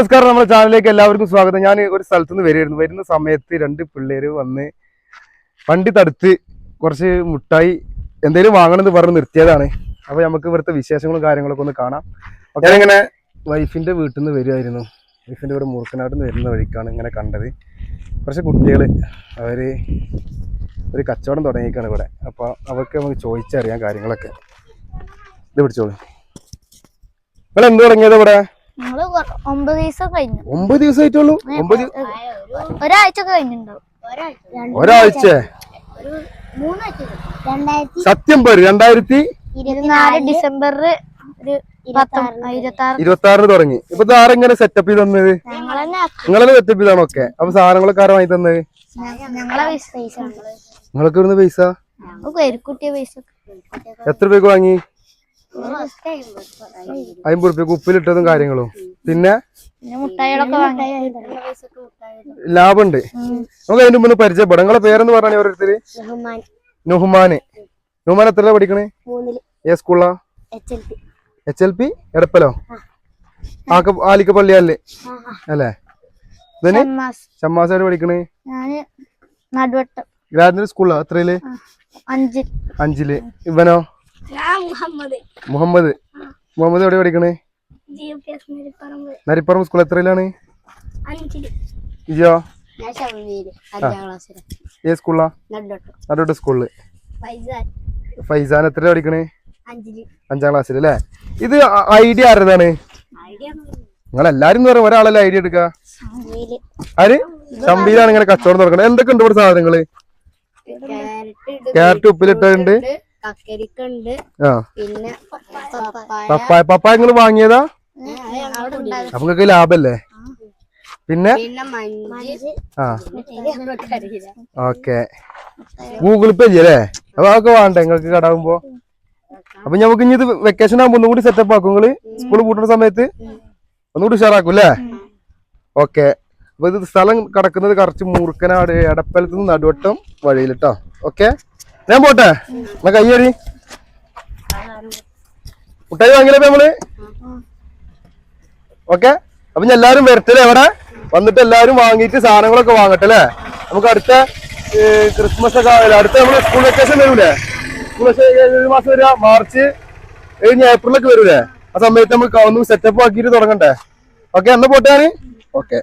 നമസ്കാരം. നമ്മുടെ ചാനലിലേക്ക് എല്ലാവർക്കും സ്വാഗതം. ഞാൻ ഒരു സ്ഥലത്ത് നിന്ന് വരുമായിരുന്നു വരുന്ന സമയത്ത് രണ്ട് പിള്ളേര് വന്ന് വണ്ടി തടുത്ത് കുറച്ച് മുട്ടായി എന്തെങ്കിലും വാങ്ങണമെന്ന് പറഞ്ഞ് നിർത്തിയതാണ്. അപ്പൊ നമുക്ക് ഇവിടുത്തെ വിശേഷങ്ങളും കാര്യങ്ങളൊക്കെ ഒന്ന് കാണാം. ഞാനിങ്ങനെ വൈഫിന്റെ വീട്ടിൽ നിന്ന് വരുമായിരുന്നു വൈഫിന്റെ ഇവിടെ മൂർക്കനാട് നിന്ന് വരുന്ന വഴിക്കാണ് ഇങ്ങനെ കണ്ടത്. കുറച്ച് കുട്ടികൾ അവർ ഒരു കച്ചവടം തുടങ്ങിയിരിക്കുകയാണ് ഇവിടെ. അപ്പൊ അവർക്ക് നമുക്ക് ചോദിച്ചറിയാം കാര്യങ്ങളൊക്കെ. ഇത് പിടിച്ചോളൂ. നിങ്ങൾ എന്ത് തുടങ്ങിയത് ഇവിടെ? ഞങ്ങൾ ഒമ്പത് ദിവസം കഴിഞ്ഞു. ഒമ്പത് ദിവസമായിട്ടുള്ളൂ ഒമ്പത് ദിവ- ഒരാഴ്ച കഴിഞ്ഞിട്ടുണ്ടാവും. ഒരാഴ്ച. സത്യം പേര് രണ്ടായിരത്തി ഇരുപത്തിനാല് പത്തൊമ്പ- ഇരുപത്തി ആറിന് തുടങ്ങി. ഇപ്പൊ ആരെങ്ങനെ സെറ്റപ്പ് ചെയ്ത് തന്നത്? നിങ്ങളെ സെറ്റപ്പ് ചെയ്താണോ ഒക്കെ? അപ്പൊ സാധനങ്ങളൊക്കെ ആരാ വാങ്ങി തന്നത് നിങ്ങൾക്ക് ഇവിടുന്ന് പൈസ? എത്ര രൂപയ്ക്ക് വാങ്ങി? അമ്പത് റുപ്യക്ക് ഉപ്പിലിട്ടതും കാര്യങ്ങളും. പിന്നെ ലാഭമുണ്ട് നമുക്ക് അതിന്റെ മുമ്പ് പരിചയപ്പെടാം. നിങ്ങളെ പേരെന്ന് പറഞ്ഞ ഓരോരുത്തര്? നുഹ്മാന്. നുഹ്മാൻ എത്ര പഠിക്കണേ? ഏ സ്കൂളാ എച്ച് എൽ പി. എടപ്പലോ? ആക്ക പള്ളി അല്ലേ? അല്ലേ ഷമ്മാസ്. ചമ്മാസായിട്ട് പഠിക്കണേ? നടുവട്ടം. ഗ്രാജുവേറ്റ് സ്കൂളാ എത്രയിൽ? അഞ്ചിൽ. ഇവനോ? മുഹമ്മദ്. മുഹമ്മദ്. എവിടെ പഠിക്കണേ? നരിപ്പറമ്പ്. സ്കൂൾ എത്രയിലാണ്? ജിയോ? ഏ സ്കൂളാ നടുവട്ടം. സ്കൂളിൽ ഫൈസാൻ. ഫൈസാൻ എത്ര പഠിക്കണേ? അഞ്ചാം ക്ലാസ്സിൽ അല്ലേ? ഇത് ഐഡിയ ആരുതാണ് ഐഡിയ നിങ്ങൾ എല്ലാരും പറയാം ഒരാളല്ലേ ഐഡിയ എടുക്ക? ആര്? ചമ്പിയിലാണ് ഇങ്ങനെ കച്ചവടം തുടങ്ങണത് എന്തൊക്കെ ഉണ്ട് ഇവിടെ സാധനങ്ങൾ? ക്യാരറ്റ് ഉപ്പിലിട്ടുണ്ട് കക്കരിക്കുണ്ട്. പിന്നെ പപ്പായ. പപ്പായ നിങ്ങൾ നിങ്ങൾ വാങ്ങിയതാ? നമുക്കൊക്കെ അപ്പൊ നിങ്ങൾക്ക് ലാഭല്ലേ? പിന്നെ? ആ. ഓക്കെ. ഗൂഗിൾ പേ ചെയ്യല്ലേ? അപ്പൊ അതൊക്കെ വേണ്ട നിങ്ങൾക്ക് കടാവുമ്പോ? അപ്പൊ നമുക്ക് ഇനി ഇത് വെക്കേഷൻ ആകുമ്പോ ഒന്നും കൂടി സെറ്റപ്പ് ആക്കും നിങ്ങൾ സ്കൂൾ പൂട്ടുന്ന സമയത്ത്? ഒന്നുകൂടി ഉഷാറാക്കും അല്ലേ? ഓക്കെ. അപ്പൊ ഇത് സ്ഥലം കിടക്കുന്നത് കറച്ച് മൂർക്കനാട് എടപ്പലത്ത് നിന്ന് നടുവട്ടം വഴിയിലിട്ടോ ഓക്കെ? ഞാൻ പോട്ടെ. എന്നാ കയ്യടി മുട്ടായി വാങ്ങിയല്ലേ നമ്മൾ? ഓക്കെ. അപ്പൊ ഞാൻ എല്ലാരും വരട്ടല്ലേ അവിടെ വന്നിട്ട് എല്ലാരും വാങ്ങിയിട്ട് സാധനങ്ങളൊക്കെ വാങ്ങട്ടെ അല്ലേ? നമുക്ക് അടുത്ത ക്രിസ്മസ് ഒക്കെ അടുത്ത നമ്മൾ സ്കൂൾ വെക്കേഷൻ വരൂലേ? സ്കൂൾ ഒരു മാസം വരിക. മാർച്ച് കഴിഞ്ഞ് ഏപ്രിലൊക്കെ വരൂലേ? ആ സമയത്ത് നമുക്ക് ഒന്ന് സെറ്റപ്പ് ആക്കിയിട്ട് തുടങ്ങണ്ടേ? ഓക്കെ എന്നാ പോട്ടെ ഓക്കെ.